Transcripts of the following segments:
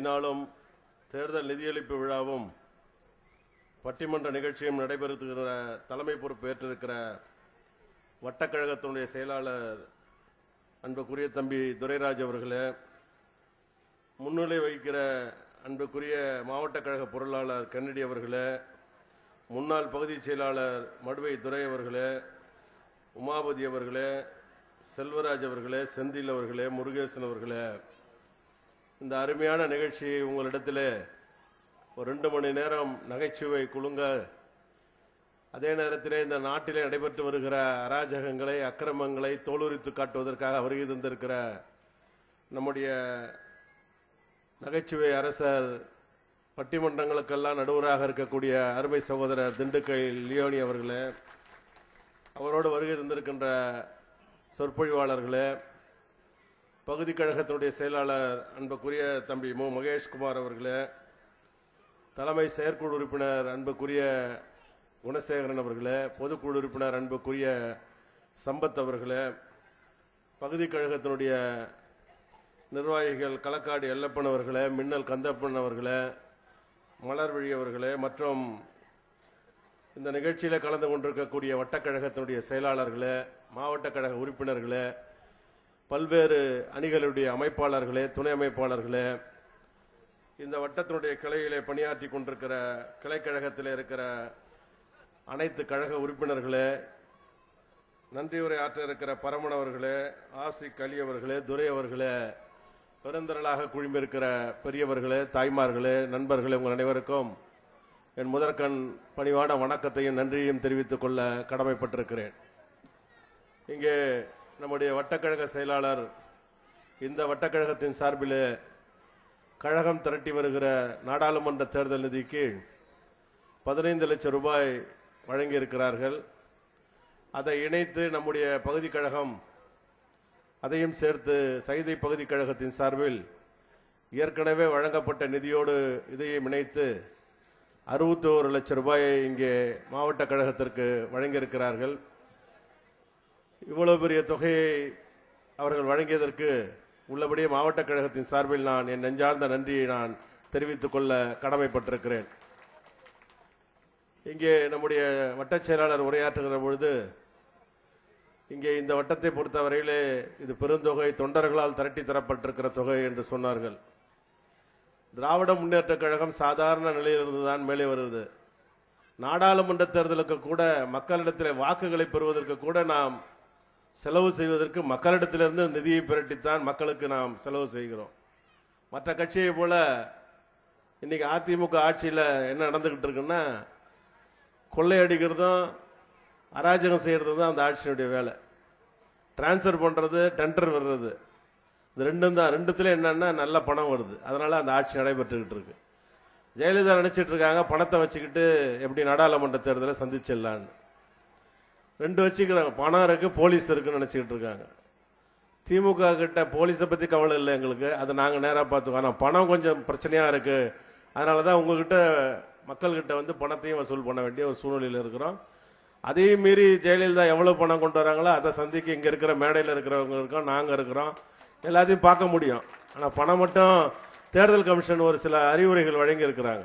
நாளும் தேர்தல் நிதியளிப்பு விழாவும் பட்டிமன்ற நிகழ்ச்சியும் நடைபெறுகிற தலைமை பொறுப்பு ஏற்றிருக்கிற வட்டக்கழகத்தினுடைய செயலாளர் அன்புக்குரிய தம்பி துரைராஜ் அவர்களே முன்னிலை வகிக்கிற அன்புக்குரிய மாவட்ட கழக பொருளாளர் கன்னடி அவர்களே முன்னாள் பகுதிச் செயலாளர் மடுவை துரை அவர்களே உமாபதி அவர்களே செல்வராஜ் அவர்களே செந்தில் அவர்களே முருகேசன் அவர்களே இந்த அருமையான நிகழ்ச்சி உங்களிடத்தில் ஒரு ரெண்டு மணி நேரம் நகைச்சுவை குலுங்க அதே நேரத்திலே இந்த நாட்டிலே நடைபெற்று வருகிற அராஜகங்களை அக்கிரமங்களை தோலுரித்து காட்டுவதற்காக வருகை தந்திருக்கிற நம்முடைய நகைச்சுவை அரசர் பட்டிமன்றங்களுக்கெல்லாம் நடுவராக இருக்கக்கூடிய அருமை சகோதரர் திண்டுக்கல் லியோனி அவர்களே அவரோடு வருகை தந்திருக்கின்ற சொற்பொழிவாளர்களே பகுதி கழகத்தினுடைய செயலாளர் அன்புக்குரிய தம்பி மு. மகேஷ்குமார் அவர்களே தலைமை செயற்குழு உறுப்பினர் அன்புக்குரிய குணசேகரன் அவர்களே பொதுக்குழு உறுப்பினர் அன்புக்குரிய சம்பத் அவர்களே பகுதி கழகத்தினுடைய நிர்வாகிகள் களக்காடு எல்லப்பன் அவர்களே மின்னல் கந்தப்பன் அவர்களே மலர்வழி அவர்களே மற்றும் இந்த நிகழ்ச்சியில் கலந்து கொண்டிருக்கக்கூடிய வட்டக்கழகத்தினுடைய செயலாளர்களே மாவட்ட கழக உறுப்பினர்களே பல்வேறு அணிகளுடைய அமைப்பாளர்களே துணை அமைப்பாளர்களே இந்த வட்டத்தினுடைய கிளையிலே பணியாற்றி கொண்டிருக்கிற கிளைக்கழகத்தில் இருக்கிற அனைத்து கழக உறுப்பினர்களே நன்றியுரை ஆற்ற இருக்கிற பரமணவர்களே அவர்களே ஆசி கலி அவர்களே துரை அவர்களே பெருந்திரளாக குழுமியிருக்கிற பெரியவர்களே தாய்மார்களே நண்பர்களே உங்கள் அனைவருக்கும் என் முதற்கண் பணிவான வணக்கத்தையும் நன்றியையும் தெரிவித்துக் கொள்ள கடமைப்பட்டிருக்கிறேன். இங்கே நம்முடைய வட்டக்கழக செயலாளர் இந்த வட்டக்கழகத்தின் சார்பில் கழகம் திரட்டி வருகிற நாடாளுமன்ற தேர்தல் நிதிக்கு பதினைந்து லட்சம் ரூபாய் வழங்கியிருக்கிறார்கள். அதை இணைத்து நம்முடைய பகுதி கழகம் அதையும் சேர்த்து சைதை பகுதி கழகத்தின் சார்பில் ஏற்கனவே வழங்கப்பட்ட நிதியோடு இதையும் இணைத்து அறுபத்தோரு லட்சம் ரூபாயை இங்கே மாவட்ட கழகத்திற்கு வழங்கியிருக்கிறார்கள். இவ்வளவு பெரிய தொகையை அவர்கள் வழங்கியதற்கு உள்ளபடியே மாவட்ட கழகத்தின் சார்பில் நான் என் நெஞ்சார்ந்த நன்றியை நான் தெரிவித்துக் கொள்ள கடமைப்பட்டிருக்கிறேன். இங்கே நம்முடைய வட்டச் செயலாளர் உரையாற்றுகிற பொழுது இங்கே இந்த வட்டத்தை பொறுத்தவரையிலே இது பெருந்தொகை தொண்டர்களால் திரட்டி தரப்பட்டிருக்கிற தொகை என்று சொன்னார்கள். திராவிட முன்னேற்ற கழகம் சாதாரண நிலையிலிருந்து தான் மேலே வருகிறது நாடாளுமன்ற தேர்தலுக்கு கூட மக்களிடத்தில் வாக்குகளை பெறுவதற்கு கூட நாம் செலவு செய்வதற்கு மக்களிடத்திலிருந்து நிதியை பிரட்டித்தான் மக்களுக்கு நாம் செலவு செய்கிறோம். மற்ற கட்சியை போல இன்னைக்கு அதிமுக ஆட்சியில் என்ன நடந்துகிட்டு இருக்குன்னா கொள்ளையடிக்கிறதும் அராஜகம் செய்கிறது தான் அந்த ஆட்சியினுடைய வேலை. டிரான்ஸ்ஃபர் பண்ணுறது டெண்டர் வர்றது. இது ரெண்டும் தான். ரெண்டுத்துல என்னன்னா நல்ல பணம் வருது. அதனால அந்த ஆட்சி நடைபெற்றுக்கிட்டு இருக்கு. ஜெயலலிதா நினைச்சிட்டு இருக்காங்க பணத்தை வச்சுக்கிட்டு எப்படி நாடாளுமன்ற தேர்தலை சந்திச்சிடலான்னு. ரெண்டு வச்சுக்கிறாங்க. பணம் இருக்கு போலீஸ் இருக்குன்னு நினச்சிக்கிட்டு இருக்காங்க. திமுக கிட்ட போலீஸை பற்றி கவலை இல்லை எங்களுக்கு. அதை நாங்கள் நேராக பார்த்துக்கோம் ஆனால் பணம் கொஞ்சம் பிரச்சனையாக இருக்குது அதனால தான் உங்ககிட்ட மக்கள்கிட்ட வந்து பணத்தையும் வசூல் பண்ண வேண்டிய ஒரு சூழ்நிலையில் இருக்கிறோம். அதையும் மீறி ஜெயலலிதா எவ்வளோ பணம் கொண்டு வராங்களோ அதை சந்திக்க இங்கே இருக்கிற மேடையில் இருக்கிறவங்க இருக்கோம் நாங்கள் இருக்கிறோம். எல்லாத்தையும் பார்க்க முடியும். ஆனால் பணம் மட்டும் தேர்தல் கமிஷன் ஒரு சில அறிவுரைகள் வழங்கி இருக்கிறாங்க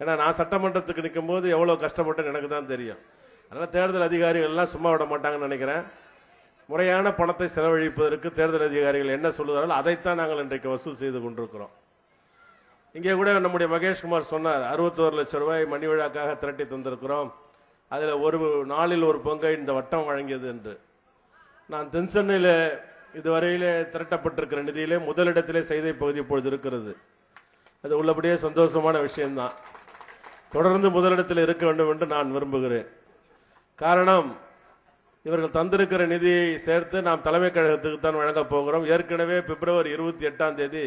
ஏன்னா நான் சட்டமன்றத்துக்கு நிற்கும் போது எவ்வளோ கஷ்டப்பட்டேன்னு எனக்கு தான் தெரியும். அதனால் தேர்தல் அதிகாரிகள்லாம் சும்மா விட மாட்டாங்கன்னு நினைக்கிறேன். முறையான பணத்தை செலவழிப்பதற்கு தேர்தல் அதிகாரிகள் என்ன சொல்லுதாரோ அதைத்தான் நாங்கள் இன்றைக்கு வசூல் செய்து கொண்டிருக்கிறோம். இங்கே கூட நம்முடைய மகேஷ்குமார் சொன்னார் அறுபத்தோரு லட்சம் ரூபாய் மணி விழாக்காக திரட்டி தந்திருக்கிறோம். அதில் ஒரு நாளில் ஒரு பங்கை இந்த வட்டம் வழங்கியது என்று. நான் தென்சென்னையில் இதுவரையிலே திரட்டப்பட்டிருக்கிற நிதியிலே முதலிடத்திலே செய்தை பகுதி இப்பொழுது இருக்கிறது. அது உள்ளபடியே சந்தோஷமான விஷயம்தான். தொடர்ந்து முதலிடத்தில் இருக்க வேண்டும் என்று நான் விரும்புகிறேன். காரணம் இவர்கள் தந்திருக்கிற நிதியை சேர்த்து நாம் தலைமை கழகத்துக்கு தான் வழங்கப் போகிறோம். ஏற்கனவே பிப்ரவரி இருபத்தி எட்டாம் தேதி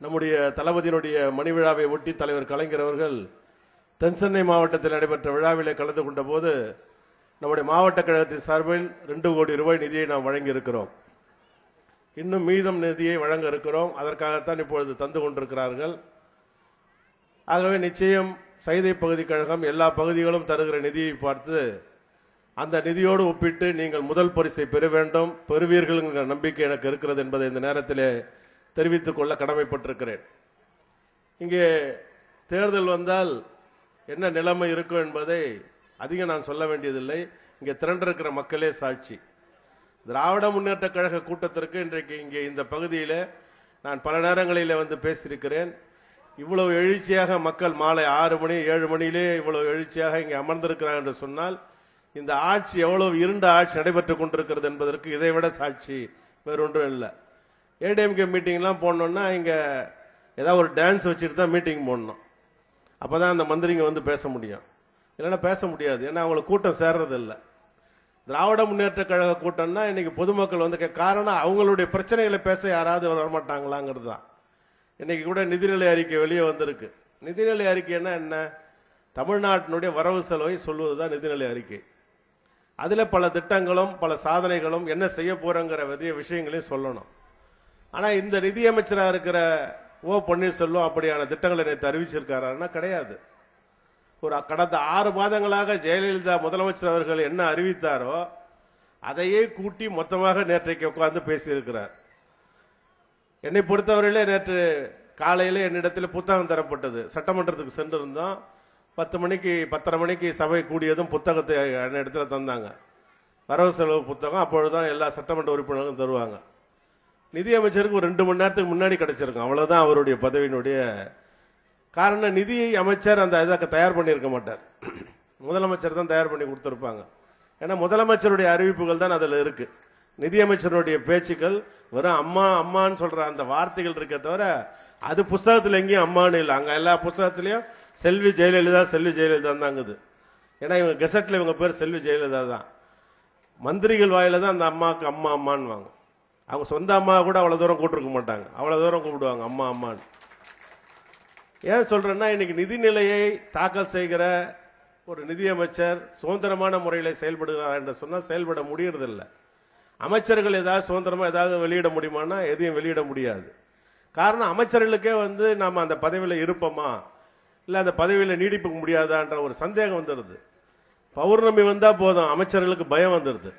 நம்முடைய தளபதியினுடைய மணி விழாவை ஒட்டி தலைவர் கலைஞர் அவர்கள் தென்சென்னை மாவட்டத்தில் நடைபெற்ற விழாவிலே கலந்து கொண்ட போது நம்முடைய மாவட்ட கழகத்தின் சார்பில் ரெண்டு கோடி ரூபாய் நிதியை நாம் வழங்கி இருக்கிறோம் இன்னும் மீதம் நிதியை வழங்க இருக்கிறோம். அதற்காகத்தான் இப்பொழுது தந்து கொண்டிருக்கிறார்கள். ஆகவே நிச்சயம் சைதை பகுதி கழகம் எல்லா பகுதிகளும் தருகிற நிதியை பார்த்து அந்த நிதியோடு ஒப்பிட்டு நீங்கள் முதல் பரிசை பெற வேண்டும். பெறுவீர்கள் என்கிற நம்பிக்கை எனக்கு இருக்கிறது என்பதை இந்த நேரத்திலே தெரிவித்துக் கொள்ள கடமைப்பட்டிருக்கிறேன். இங்கே தேர்தல் வந்தால் என்ன நிலைமை இருக்கும் என்பதை அதிகம் நான் சொல்ல வேண்டியதில்லை. இங்கே திரண்டிருக்கிற மக்களே சாட்சி. திராவிட முன்னேற்ற கழக கூட்டத்திற்கு இன்றைக்கு இங்கே இந்த பகுதியில் நான் பல நேரங்களில் வந்து பேசியிருக்கிறேன். இவ்வளவு எழுச்சியாக மக்கள் மாலை ஆறு மணி ஏழு மணியிலே இவ்வளவு எழுச்சியாக இங்கே அமர்ந்திருக்கிறாங்க என்று சொன்னால் இந்த ஆட்சி எவ்வளவு இருண்ட ஆட்சி நடைபெற்றுக் கொண்டிருக்கிறது என்பதற்கு இதைவிட சாட்சி வேறொன்றும் இல்லை. ஏடிஎம்கே மீட்டிங்லாம் போடணுன்னா இங்கே ஏதாவது ஒரு டான்ஸ் வச்சுட்டு தான் மீட்டிங் போடணும். அப்போ தான் அந்த மந்திரிங்க வந்து பேச முடியும். இல்லைன்னா பேச முடியாது. ஏன்னா அவங்களுக்கு கூட்டம் சேர்றதில்லை திராவிட முன்னேற்ற கழக கூட்டம்னா இன்னைக்கு பொதுமக்கள் வந்து கே- காரணம் அவங்களுடைய பிரச்சனைகளை பேச யாராவது வரமாட்டாங்களாங்கிறது தான். இன்னைக்கு கூட நிதிநிலை அறிக்கை வெளியே வந்திருக்கு. நிதிநிலை அறிக்கைன்னா என்ன? தமிழ்நாட்டினுடைய வரவு செலவை சொல்வது தான் நிதிநிலை அறிக்கை. அதில் பல திட்டங்களும் பல சாதனைகளும் என்ன செய்ய போகிறோங்கிற விதிய விஷயங்களையும் சொல்லணும். ஆனால் இந்த நிதியமைச்சராக இருக்கிற ஓ பன்னீர்செல்வம் அப்படியான திட்டங்களை நேற்று அறிவிச்சிருக்காருன்னா கிடையாது. ஒரு கடந்த ஆறு மாதங்களாக ஜெயலலிதா முதலமைச்சர் அவர்கள் என்ன அறிவித்தாரோ அதையே கூட்டி மொத்தமாக நேற்றைக்கு உட்கார்ந்து பேசியிருக்கிறார். என்னை பொறுத்தவரையிலே நேற்று காலையில் என்னிடத்தில் புத்தகம் தரப்பட்டது. சட்டமன்றத்துக்கு சென்றிருந்தோம். பத்து மணிக்கு பத்தரை மணிக்கு சபை கூடியதும் புத்தகத்தை என்னிடத்துல தந்தாங்க. வரவு செலவு புத்தகம் அப்பொழுதுதான் எல்லா சட்டமன்ற உறுப்பினர்களும் தருவாங்க. நிதியமைச்சருக்கு ஒரு ரெண்டு மணி நேரத்துக்கு முன்னாடி கிடைச்சிருக்கும். அவ்வளோதான் அவருடைய பதவியினுடைய காரணம். நிதி அமைச்சர் அந்த இதை தயார் பண்ணியிருக்க மாட்டார். முதலமைச்சர் தான் தயார் பண்ணி கொடுத்துருப்பாங்க. ஏன்னா முதலமைச்சருடைய அறிவிப்புகள் தான் அதில் இருக்குது நிதியமைச்சருடைய பேச்சுக்கள் வெறும் அம்மா அம்மான்னு சொல்ற அந்த வார்த்தைகள் இருக்க தவிர அது புஸ்தகத்தில் எங்கேயும் அம்மான்னு இல்லை. அங்கே எல்லா புஸ்தகத்திலையும் செல்வி ஜெயலலிதா செல்வி ஜெயலலிதா தாங்குது ஏன்னா இவங்க கெசட்டில் இவங்க பேர் செல்வி ஜெயலலிதா தான். மந்திரிகள் வாயில தான் அந்த அம்மாவுக்கு அம்மா அம்மான்னு வாங்க அவங்க சொந்த அம்மா கூட அவ்வளோ தூரம் கூப்பிட்டுருக்க மாட்டாங்க. அவ்வளோ தூரம் கூப்பிடுவாங்க அம்மா அம்மான்னு. ஏன் சொல்றேன்னா இன்னைக்கு நிதிநிலையை தாக்கல் செய்கிற ஒரு நிதியமைச்சர் சுதந்திரமான முறையில் செயல்படுகிறார் என்று சொன்னால் செயல்பட முடியறதில்ல. அமைச்சர்கள் ஏதாவது சுதந்திரமா ஏதாவது வெளியிட முடியுமானா எதையும் வெளியிட முடியாது. காரணம் அமைச்சர்களுக்கே வந்து நாம அந்த பதவியில் இருப்போமா? இல்லை அந்த பதவியில் நீடிப்புக்க முடியாதான்ற ஒரு சந்தேகம் வந்துடுது பௌர்ணமி வந்தால் போதும் அமைச்சர்களுக்கு பயம் வந்துடுது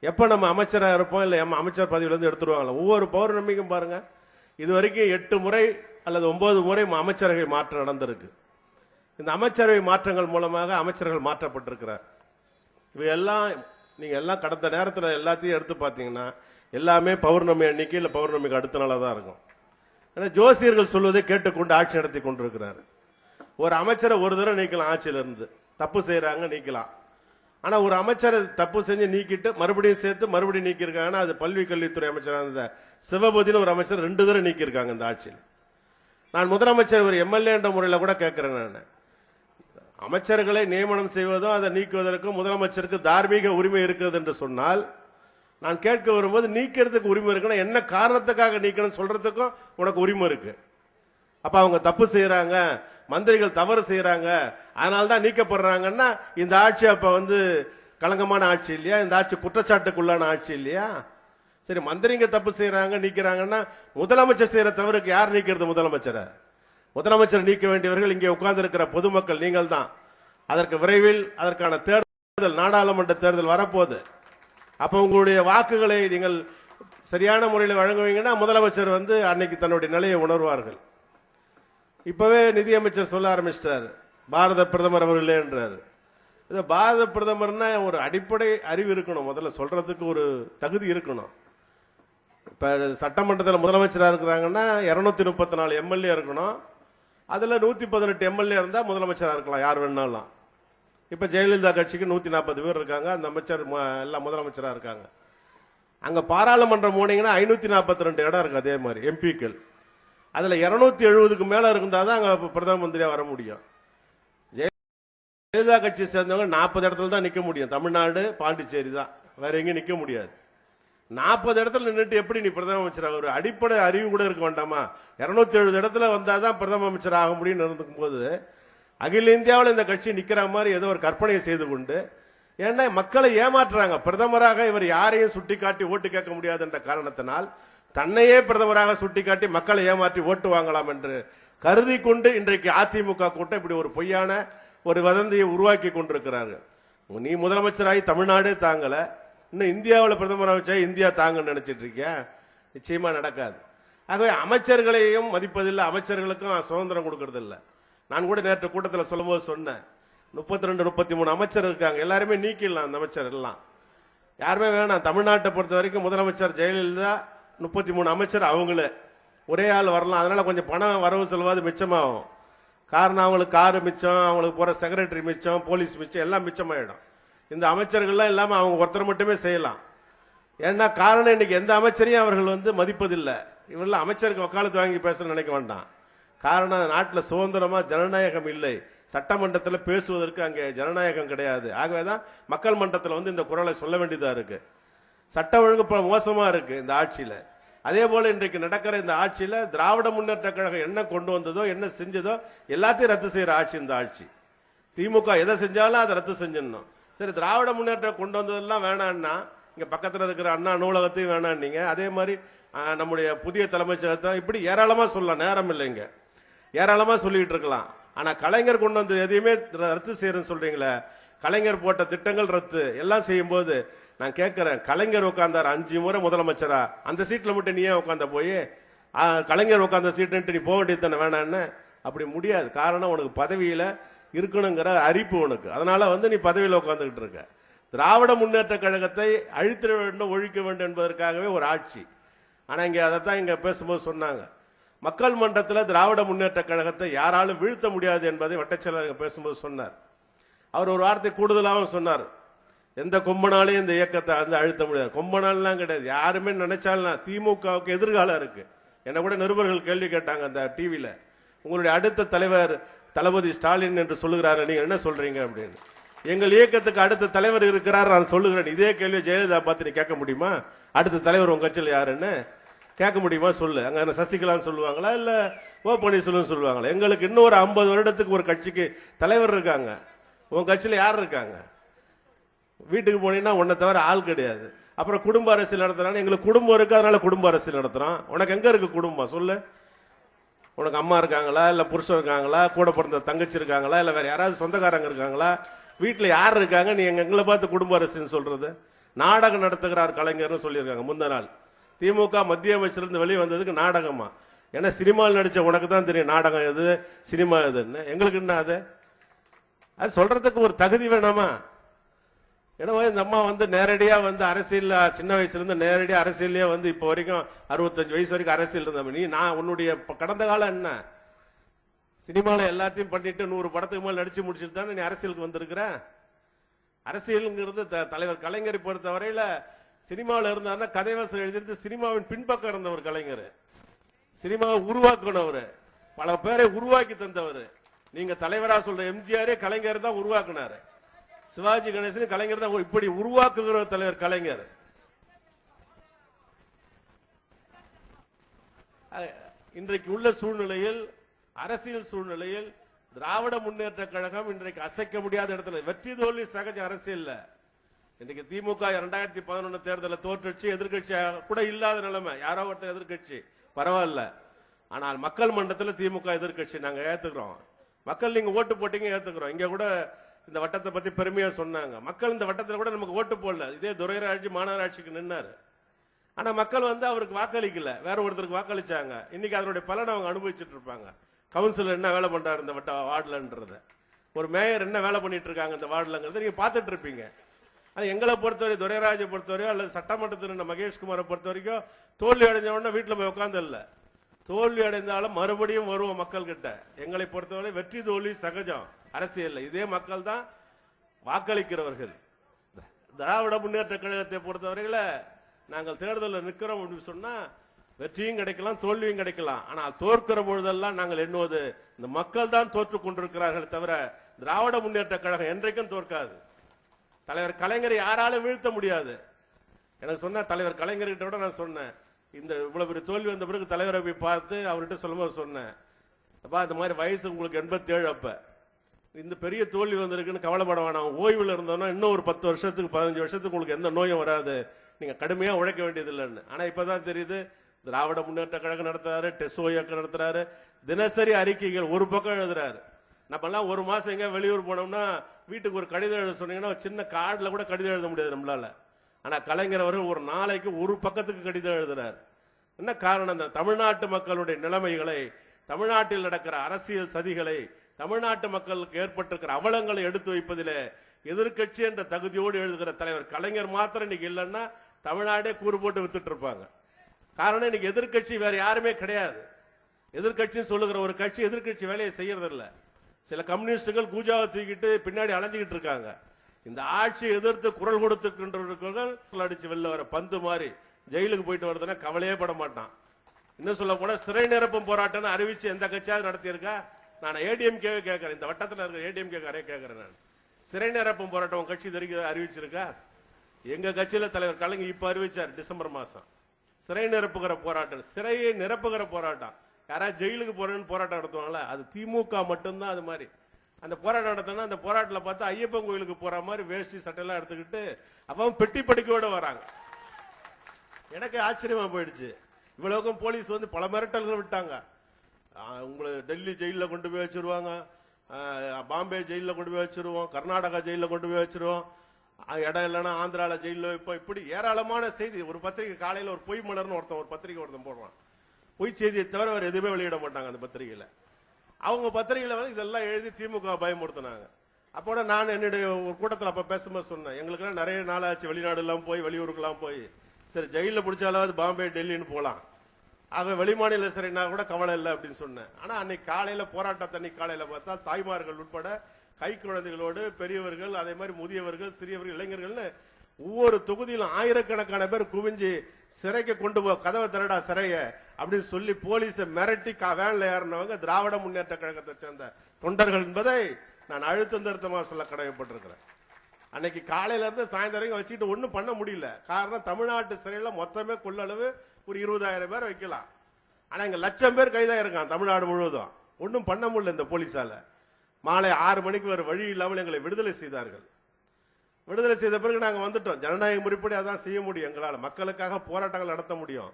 எப்போ நம்ம அமைச்சராக இருப்போம்? இல்லை நம்ம அமைச்சர் பதவியிலேருந்து எடுத்துருவாங்களா? ஒவ்வொரு பௌர்ணமிக்கும் பாருங்கள் இது வரைக்கும் எட்டு முறை அல்லது ஒம்பது முறை அமைச்சரவை மாற்றம் நடந்திருக்கு. இந்த அமைச்சரவை மாற்றங்கள் மூலமாக அமைச்சர்கள் மாற்றப்பட்டிருக்கிறார். இவையெல்லாம் நீங்க எல்லாம் கடந்த நேரத்தில் எல்லாத்தையும் எடுத்து பார்த்தீங்கன்னா எல்லாமே பௌர்ணமி அன்னைக்கு இல்லை பௌர்ணமிக்கு அடுத்த நாளாக தான் இருக்கும். ஏன்னா ஜோசியர்கள் சொல்வதை கேட்டுக்கொண்டு ஆட்சி நடத்தி கொண்டிருக்கிறாரு. ஒரு அமைச்சரை ஒரு தடவை நீக்கலாம் ஆட்சியிலிருந்து. தப்பு செய்கிறாங்க நீக்கலாம். ஆனால் ஒரு அமைச்சரை தப்பு செஞ்சு நீக்கிட்டு மறுபடியும் சேர்த்து மறுபடியும் நீக்கியிருக்காங்கன்னா அது பல்வி கல்வித்துறை அமைச்சராக இருந்த சிவபதினு ஒரு அமைச்சர் ரெண்டு தடவை நீக்கியிருக்காங்க இந்த ஆட்சியில். நான் முதலமைச்சர் ஒரு எம்எல்ஏ என்ற முறையில் கூட கேட்குறேன் நான். அமைச்சர்களை நியமனம் செய்வதும் அதை நீக்குவதற்கும் முதலமைச்சருக்கு தார்மீக உரிமை இருக்கிறது என்று சொன்னால் நான் கேட்க வரும்போது நீக்கிறதுக்கு உரிமை இருக்குன்னா என்ன காரணத்துக்காக நீக்கணும் சொல்றதுக்கும் உனக்கு உரிமை இருக்கு. அப்ப அவங்க தப்பு செய்யறாங்க மந்திரிகள் தவறு செய்யறாங்க அதனால தான் நீக்கப்படுறாங்கன்னா இந்த ஆட்சி அப்ப வந்து களங்கமான ஆட்சி இல்லையா? இந்த ஆட்சி குற்றச்சாட்டுக்குள்ளான ஆட்சி இல்லையா? சரி மந்திரிங்க தப்பு செய்யறாங்க நீக்கிறாங்கன்னா முதலமைச்சர் செய்யற தவறுக்கு யார் நீக்கிறது முதலமைச்சரை? முதலமைச்சர் நீக்க வேண்டியவர்கள் இங்கே உட்கார்ந்திருக்கிற பொதுமக்கள் நீங்கள் தான் அதற்கு விரைவில் அதற்கான தேர்தல் நாடாளுமன்ற தேர்தல் வரப்போகுது. அப்ப உங்களுடைய வாக்குகளை நீங்கள் சரியான முறையில் வழங்குவீங்கன்னா முதலமைச்சர் வந்து அன்னைக்கு தன்னுடைய நிலையை உணர்வார்கள். இப்பவே நிதியமைச்சர் சொல்ல ஆரம்பிச்சிட்டார். பாரத பிரதமர் அவர்களே என்றார் இது பாரத பிரதமர்னா ஒரு அடிப்படை அறிவு இருக்கணும். முதல்ல சொல்றதுக்கு ஒரு தகுதி இருக்கணும். இப்போ சட்டமன்றத்தில் முதலமைச்சராக இருக்கிறாங்கன்னா இரநூத்தி முப்பத்தி நாலு எம்எல்ஏ இருக்கணும். அதில் நூற்றி பதினெட்டு எம்எல்ஏ இருந்தால் முதலமைச்சராக இருக்கலாம் யார் வேணாலும் இப்போ ஜெயலலிதா கட்சிக்கு நூற்றி நாற்பது பேர் இருக்காங்க அந்த அமைச்சர் எல்லாம் முதலமைச்சராக இருக்காங்க. அங்கே பாராளுமன்றம் போனீங்கன்னா ஐநூற்றி நாற்பத்தி ரெண்டு இடம் இருக்குது அதே மாதிரி எம்பிக்கள் அதில் இரநூத்தி எழுபதுக்கு மேலே இருந்தால் தான் அங்கே பிரதம மந்திரியாக வர முடியும். ஜெயலலிதா கட்சியை சேர்ந்தவங்க நாற்பது இடத்துல தான் நிற்க முடியும். தமிழ்நாடு பாண்டிச்சேரி தான். வேற எங்கேயும் நிற்க முடியாது. நாற்பது இடத்துல நின்றுட்டு எப்படி நீ பிரதம அமைச்சர்? ஒரு அடிப்படை அறிவு கூட இருக்க வேண்டாமா? இரநூத்தி எழுபது இடத்துல வந்தாதான் பிரதம அமைச்சர் ஆக முடியும்னு இருந்துக்கும் போது அகில இந்தியாவில் இந்த கட்சி நிற்கிற மாதிரி ஏதோ ஒரு கற்பனையை செய்து கொண்டு ஏன்னா மக்களை ஏமாற்றுறாங்க. பிரதமராக இவர் யாரையும் சுட்டிக்காட்டி ஓட்டு கேட்க முடியாது என்ற காரணத்தினால் தன்னையே பிரதமராக சுட்டிக்காட்டி மக்களை ஏமாற்றி ஓட்டு வாங்கலாம் என்று கருதி கொண்டு இன்றைக்கு அதிமுக கூட்டம் இப்படி ஒரு பொய்யான ஒரு வதந்தியை உருவாக்கி கொண்டிருக்கிறார்கள். நீ முதலமைச்சராகி தமிழ்நாடே தாங்கலை. இன்னும் இந்தியாவில் பிரதமரை வச்சா இந்தியா தாங்கன்னு நினச்சிட்டு இருக்கேன் நிச்சயமாக நடக்காது. ஆகவே அமைச்சர்களையும் மதிப்பதில்லை அமைச்சர்களுக்கும் சுதந்திரம் கொடுக்கறதில்ல. நான் கூட நேற்று கூட்டத்தில் சொல்லும்போது சொன்னேன். முப்பத்தி ரெண்டு முப்பத்தி மூணு அமைச்சர் இருக்காங்க. எல்லாருமே நீக்கிடலாம் அந்த அமைச்சர் எல்லாம். யாருமே வேணாம். தமிழ்நாட்டை பொறுத்த வரைக்கும் முதலமைச்சர் ஜெயலலிதா முப்பத்தி மூணு அமைச்சர் அவங்களே. ஒரே ஆள் வரலாம். அதனால் கொஞ்சம் பணம் வரவு செலவாது மிச்சமாகும். காரணம் அவங்களுக்கு காரு மிச்சம் அவங்களுக்கு போகிற செக்ரட்டரி மிச்சம் போலீஸ் மிச்சம் எல்லாம் மிச்சமாயிடும். இந்த அமைச்சர்கள்லாம் இல்லாமல் அவங்க ஒருத்தர் மட்டுமே செய்யலாம். ஏன்னா காரணம் இன்னைக்கு எந்த அமைச்சரையும் அவர்கள் வந்து மதிப்பதில்லை. இவரெல்லாம் அமைச்சருக்கு வக்காலத்து வாங்கி பேச நினைக்க வேண்டாம். காரணம் நாட்டில் சுதந்திரமாக ஜனநாயகம் இல்லை. சட்டமன்றத்தில் பேசுவதற்கு அங்கே ஜனநாயகம் கிடையாது. ஆகவே தான் மக்கள் மன்றத்தில் வந்து இந்த குரலை சொல்ல வேண்டியதாக இருக்குது சட்ட ஒழுங்கு இப்போ மோசமாக இருக்குது இந்த ஆட்சியில். அதே போல் இன்றைக்கு நடக்கிற இந்த ஆட்சியில் திராவிட முன்னேற்ற கழகம் என்ன கொண்டு வந்ததோ என்ன செஞ்சதோ எல்லாத்தையும் ரத்து செய்கிற ஆட்சி இந்த ஆட்சி. திமுக எதை செஞ்சாலும் அதை ரத்து செஞ்சிடணும். சரி திராவிட முன்னேற்றம் கொண்டு வந்ததெல்லாம் வேணான்னா இங்கே பக்கத்தில் இருக்கிற அண்ணா நூலகத்தையும் வேணான்னீங்க. அதே மாதிரி நம்முடைய புதிய தலைமைச்சகத்தை இப்படி ஏராளமாக சொல்லலாம். நேரம் இல்லைங்க ஏராளமாக சொல்லிக்கிட்டு இருக்கலாம். ஆனால் கலைஞர் கொண்டு வந்து எதையுமே ரத்து செய்யறேன்னு சொல்கிறீங்களே கலைஞர் போட்ட திட்டங்கள் ரத்து எல்லாம் செய்யும்போது நான் கேட்குறேன் கலைஞர் உட்காந்தார் அஞ்சு முறை முதலமைச்சரா? அந்த சீட்டில் மட்டும் நீ ஏன் உட்காந்த போய்? கலைஞர் உட்காந்த சீட்டுன்ட்டு நீ போக வேண்டியது தானே வேணான்னு? அப்படி முடியாது. காரணம் உனக்கு பதவியில் இருக்கணுங்கிற அரிப்பு உனக்கு. அதனால வந்து நீ பதவியில் உட்காந்துக்கிட்டு இருக்க. திராவிட முன்னேற்ற கழகத்தை அழித்திட வேண்டும் ஒழிக்க வேண்டும் என்பதற்காகவே ஒரு ஆட்சி. ஆனால் இங்கே அதை அதைத்தான் இங்கே பேசும்போது சொன்னாங்க. மக்கள் மன்றத்தில் திராவிட முன்னேற்ற கழகத்தை யாராலும் வீழ்த்த முடியாது என்பதை வட்டச்செயலர் பேசும்போது சொன்னார். அவர் ஒரு வார்த்தை கூடுதலாகவும் சொன்னார். எந்த கொம்பனாலையும் இந்த இயக்கத்தை வந்து அழுத்த முடியாது. கொம்பனாலாம் கிடையாது. யாருமே நினைச்சாலும் திமுகவுக்கு எதிர்காலம் இருக்குது என்னை கூட நிருபர்கள் கேள்வி கேட்டாங்க அந்த டிவியில் உங்களுடைய அடுத்த தலைவர் தளபதி ஸ்டாலின் என்று சொல்லுகிறாரு. நீங்க என்ன சொல்றீங்க அப்படின்னு. எங்கள் இயக்கத்துக்கு அடுத்த தலைவர் இருக்கிறார் நான் சொல்லுகிறேன். இதே கேள்வி ஜெயலலிதா பார்த்து நீ கேட்க முடியுமா? அடுத்த தலைவர் உங்க கட்சியில் யாருன்னு கேட்க முடியுமா? சொல்லு. அங்க சசிகலான்னு சொல்லுவாங்களா? இல்ல ஓ பன்னீர்செல்வம் சொல்லுவாங்களா? எங்களுக்கு இன்னும் ஒரு ஐம்பது வருடத்துக்கு ஒரு கட்சிக்கு தலைவர் இருக்காங்க. உன் கட்சியில் யார் இருக்காங்க? வீட்டுக்கு போனீங்கன்னா உன்னை தவிர ஆள் கிடையாது. அப்புறம் குடும்ப அரசியல் நடத்துறாங்க. எங்களுக்கு குடும்பம் இருக்கு அதனால குடும்ப அரசியல் நடத்துறோம் உனக்கு எங்க இருக்கு குடும்பம்? சொல்லு. உனக்கு அம்மா இருக்காங்களா? இல்லை புருஷன் இருக்காங்களா? கூட பிறந்த தங்கச்சி இருக்காங்களா? இல்லை வேறு யாராவது சொந்தக்காரங்க இருக்காங்களா? வீட்டில் யார் இருக்காங்க? நீ எங்கள் எங்களை பார்த்து குடும்ப அரசுன்னு சொல்கிறது நாடகம் நடத்துகிறார் கலைஞர்னு சொல்லியிருக்காங்க முந்த நாள். திமுக மத்திய அமைச்சர்லேருந்து வெளியே வந்ததுக்கு நாடகமா? ஏன்னா சினிமாவில் நடிச்ச உனக்கு தான் தெரியும் நாடகம் எது சினிமா எதுன்னு. எங்களுக்கு என்ன அது? அது சொல்கிறதுக்கு ஒரு தகுதி வேணாமா? எனவே இந்த அம்மா வந்து நேரடியாக வந்து அரசியல் சின்ன வயசுலேருந்து நேரடியாக நேரடியா வந்து இப்போ வரைக்கும் அறுபத்தஞ்சு வயசு வரைக்கும் அரசியல் இருந்த நீ நான் உன்னுடைய கடந்த காலம் என்ன? சினிமாவில் எல்லாத்தையும் பண்ணிட்டு நூறு படத்துக்கு மேலே நடிச்சு முடிச்சுட்டு தானே நீ அரசியலுக்கு வந்திருக்கிற? அரசியலுங்கிறது த- தலைவர் கலைஞரை பொறுத்தவரையில சினிமாவில் இருந்தாருன்னா கதைவாசல் எழுதிட்டு சினிமாவின் பின்பக்கம் இருந்தவர் கலைஞர். சினிமாவை உருவாக்குனவர். பல பேரை உருவாக்கி தந்தவர். நீங்கள் தலைவராக சொல்கிற எம்ஜிஆரே கலைஞர் தான் உருவாக்குனாரு. சிவாஜி கணேசன் கலைஞர் தான். இப்படி உருவாக்குகிற தலைவர் கலைஞர். இன்றைக்கு உள்ள சூழ்நிலையில் அரசியல் சூழ்நிலையில் திராவிட முன்னேற்ற கழகம் இன்றைக்கு அசைக்க முடியாத இடத்துல வெற்றி தோல்வி சகஜ அரசியல் இன்றைக்கு திமுக இரண்டாயிரத்தி பதினொன்று தேர்தலில் தோற்றுச்சு எதிர்கட்சி கூட இல்லாத நிலைமை. யாரோ ஒருத்தர் எதிர்க்கட்சி பரவாயில்ல. ஆனால் மக்கள் மன்றத்தில் திமுக எதிர்க்கட்சி நாங்கள் ஏற்றுக்கிறோம் மக்கள் நீங்கள் ஓட்டு போட்டீங்க ஏற்றுக்கிறோம் இங்கே கூட இந்த வட்டத்தை பத்தி பெருமையா சொன்னாங்க. மக்கள் இந்த வட்டத்தில் கூட நமக்கு ஓட்டு போடல. இதே துரைராஜி மாநகராட்சிக்கு நின்னாரு. ஆனா மக்கள் வந்து அவருக்கு வாக்களிக்கல. வேற ஒருத்தருக்கு வாக்களிச்சாங்க. இன்னைக்கு அதனுடைய பலனை அவங்க அனுபவிச்சுட்டு இருப்பாங்க. கவுன்சிலர் என்ன வேலை பண்றாரு இந்த வட்ட வார்டுலன்றத? ஒரு மேயர் என்ன வேலை பண்ணிட்டு இருக்காங்க இந்த வார்டுலங்கிறத நீங்க பார்த்துட்டு இருப்பீங்க. ஆனா எங்களை பொறுத்தவரை துரைராஜை பொறுத்தவரையோ அல்லது சட்டமன்றத்தில் இருந்த மகேஷ்குமாரை பொறுத்த வரைக்கும் தோல்வி அடைஞ்ச உடனே வீட்டில் போய் உட்காந்து இல்லை. தோல்வி அடைந்தாலும் மறுபடியும் வருவோம் மக்கள் கிட்ட எங்களை பொறுத்தவரை வெற்றி தோல்வி சகஜம். அரசியல் இதே மக்கள் தான் வாக்களிக்கிறவர்கள். திராவிட முன்னேற்ற கழகத்தை பொறுத்தவரையில் நாங்கள் தேர்தலில் நிற்கிறோம் அப்படின்னு சொன்னால் வெற்றியும் கிடைக்கலாம் தோல்வியும் கிடைக்கலாம். ஆனால் தோற்கிற பொழுதெல்லாம் நாங்கள் எண்ணுவது இந்த மக்கள் தான் தோற்று கொண்டிருக்கிறார்கள் தவிர திராவிட முன்னேற்ற கழகம் என்றைக்கும் தோற்காது. தலைவர் கலைஞரை யாராலும் வீழ்த்த முடியாது. எனக்கு சொன்ன தலைவர் கலைஞர்கிட்ட கூட நான் சொன்னேன். இந்த இவ்வளவு பெரிய தோல்வி வந்த பிறகு தலைவரை போய் பார்த்து அவர்கிட்ட சொல்லும்போது சொன்னேன் அப்பா இந்த மாதிரி வயசு உங்களுக்கு எண்பத்தேழு அப்போ. அப்ப இந்த பெரிய தோல்வி வந்திருக்குன்னு கவலைப்பட வேணாம். ஓய்வில் இருந்தோம்னா இன்னும் ஒரு பத்து வருஷத்துக்கு பதினஞ்சு வருஷத்துக்கு உங்களுக்கு எந்த நோயும் வராது. நீங்க கடுமையா உழைக்க வேண்டியது இல்லைன்னு ஆனா இப்பதான் தெரியுது திராவிட முன்னேற்ற கழகம் நடத்துறாரு டெஸ்ஓ இயக்கம் நடத்துறாரு தினசரி அறிக்கைகள் ஒரு பக்கம் எழுதுறாரு. நம்மலாம் ஒரு மாசம் எங்க வெளியூர் போனோம்னா வீட்டுக்கு ஒரு கடிதம் எழுத சொன்னீங்கன்னா சின்ன கார்டில் கூட கடிதம் எழுத முடியாது நம்மளால. ஆனால் கலைஞர் அவர்கள் ஒரு நாளைக்கு ஒரு பக்கத்துக்கு கடிதம் எழுதுறாரு. என்ன காரணம்? இந்த தமிழ்நாட்டு மக்களுடைய நிலைமைகளை தமிழ்நாட்டில் நடக்கிற அரசியல் சதிகளை தமிழ்நாட்டு மக்களுக்கு ஏற்பட்டிருக்கிற அவலங்களை எடுத்து வைப்பதிலே எதிர்க்கட்சி என்ற தகுதியோடு எழுதுகிற தலைவர் கலைஞர் மாத்திரம் இன்னைக்கு இல்லைன்னா தமிழ்நாடே கூறு போட்டு வித்துட்டு இருப்பாங்க. காரணம் இன்னைக்கு எதிர்க்கட்சி வேற யாருமே கிடையாது. எதிர்க்கட்சின்னு சொல்லுகிற ஒரு கட்சி எதிர்க்கட்சி வேலையை செய்யறதில்ல. சில கம்யூனிஸ்டுகள் கூஜாவை தூக்கிட்டு பின்னாடி அலைஞ்சிக்கிட்டு இருக்காங்க. இந்த ஆட்சியை எதிர்த்து குரல் கொடுத்துக்கின்றவர்கள் அடிச்சு வெளில வர பந்து மாதிரி ஜெயிலுக்கு போயிட்டு வருதுன்னா கவலையே பட மாட்டான். இன்னும் சொல்ல போனா சிறை நிரப்பும் போராட்டம்னு அறிவிச்சு எந்த கட்சியாவது நடத்தியிருக்கா? நான் ஏடிஎம்கே கேட்கறேன். இந்த வட்டத்தில் இருக்கிற ஏடிஎம்கே காரே கேட்கறேன் நான். சிறை நிரப்பும் போராட்டம் கட்சி தெரிவிக்க அறிவிச்சிருக்கா? எங்க கட்சியில தலைவர் கலைஞர் இப்ப அறிவிச்சார் டிசம்பர் மாசம். சிறை நிரப்புகிற போராட்டம் சிறையை நிரப்புகிற போராட்டம். யாராவது ஜெயிலுக்கு போறேன்னு போராட்டம் நடத்துவாங்களா? அது திமுக மட்டும்தான் அது மாதிரி. அந்த போராட்டம் நடத்தினா அந்த போராட்டத்தில் பார்த்தா ஐயப்பன் கோயிலுக்கு போற மாதிரி வேஷ்டி சட்டையெல்லாம் எடுத்துக்கிட்டு அப்போ பெட்டி படிக்கையோட வராங்க. எனக்கு ஆச்சரியமா போயிடுச்சு. இவ்வளவுக்கும் போலீஸ் வந்து பல மிரட்டல்கள் விட்டாங்க. உங்களை டெல்லி ஜெயிலில் கொண்டு போய் வச்சிருவாங்க. பாம்பே ஜெயிலில் கொண்டு போய் வச்சிருவோம். கர்நாடகா ஜெயிலில் கொண்டு போய் வச்சிருவோம். இடம் இல்லைன்னா ஆந்திராவில் ஜெயிலில் இப்போ இப்படி ஏராளமான செய்தி. ஒரு பத்திரிகை காலையில் ஒரு பொய் மலர்னு ஒருத்தன் ஒரு பத்திரிகை ஒருத்தன் போடுறான் பொய் செய்தியை தவிர வேறு எதுவுமே வெளியிட மாட்டாங்க அந்த பத்திரிகையில். அவங்க பத்திரிகையில் வந்து இதெல்லாம் எழுதி திமுக பயமுறுத்தினாங்க. அப்போட நான் என்னுடைய ஒரு கூட்டத்தில் அப்போ பேசும்போது சொன்னேன் எங்களுக்குலாம் நிறைய நாளாச்சு வெளிநாடுலாம் போய் வெளியூருக்கெல்லாம் போய். சரி ஜெயிலில் பிடிச்சாலாவது பாம்பே டெல்லின்னு போகலாம் ஆக வெளிமாநில சிறைனா கூட கவலை இல்லை அப்படின்னு சொன்னேன். ஆனால் அன்னைக்கு காலையில் போராட்டத்தன்னைக்கு காலையில் பார்த்தா தாய்மார்கள் உட்பட கை குழந்தைகளோடு பெரியவர்கள் அதே மாதிரி முதியவர்கள் சிறியவர்கள் இளைஞர்கள்னு ஒவ்வொரு தொகுதியிலும் ஆயிரக்கணக்கான பேர் குவிஞ்சு சிறைக்கு கொண்டு போ கதவை திரடா சிறைய அப்படின்னு சொல்லி போலீஸை மிரட்டி கா- வேன்ல ஏறினவங்க திராவிட முன்னேற்ற கழகத்தை சேர்ந்த தொண்டர்கள் என்பதை நான் அழுத்தம் திருத்தமாக சொல்ல கடமைப்பட்டிருக்கிறேன். அன்னைக்கு காலையில இருந்து சாயந்தரம் வச்சுக்கிட்டு ஒன்றும் பண்ண முடியல. காரணம் தமிழ்நாட்டு சிறையில் மொத்தமே கொள்ளளவு ஒரு இருபதாயிரம் பேர் வைக்கலாம். ஆனால் இங்கே லட்சம் பேர் கைதாக இருக்கான் தமிழ்நாடு முழுவதும். ஒன்றும் பண்ண முடியல இந்த போலீஸால. மாலை ஆறு மணிக்கு வேறு வழி இல்லாமல் எங்களை விடுதலை செய்தார்கள். விடுதலை செய்த பிறகு நாங்கள் வந்துட்டோம். ஜனநாயக முறைப்படி அதான் செய்ய முடியும் எங்களால். மக்களுக்காக போராட்டங்கள் நடத்த முடியும்.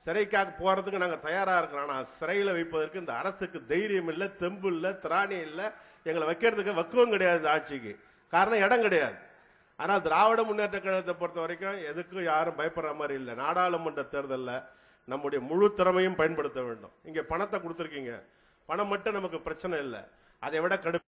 சிறைக்காக போறதுக்கு நாங்கள் தயாரா இருக்கிறோம். ஆனால் சிறையில் வைப்பதற்கு இந்த அரசுக்கு தைரியம் இல்லை தெம்பு இல்லை திராணி இல்லை. எங்களை வைக்கிறதுக்கு வக்குவம் கிடையாது ஆட்சிக்கு. காரணம் இடம் கிடையாது. ஆனால் திராவிட முன்னேற்ற கழகத்தை பொறுத்த வரைக்கும் எதுக்கும் யாரும் பயப்படுற மாதிரி இல்லை. நாடாளுமன்ற தேர்தலில் நம்முடைய முழு திறமையும் பயன்படுத்த வேண்டும். இங்கே பணத்தை கொடுத்துருக்கீங்க. பணம் மட்டும் நமக்கு பிரச்சனை இல்லை. அதை விட கடு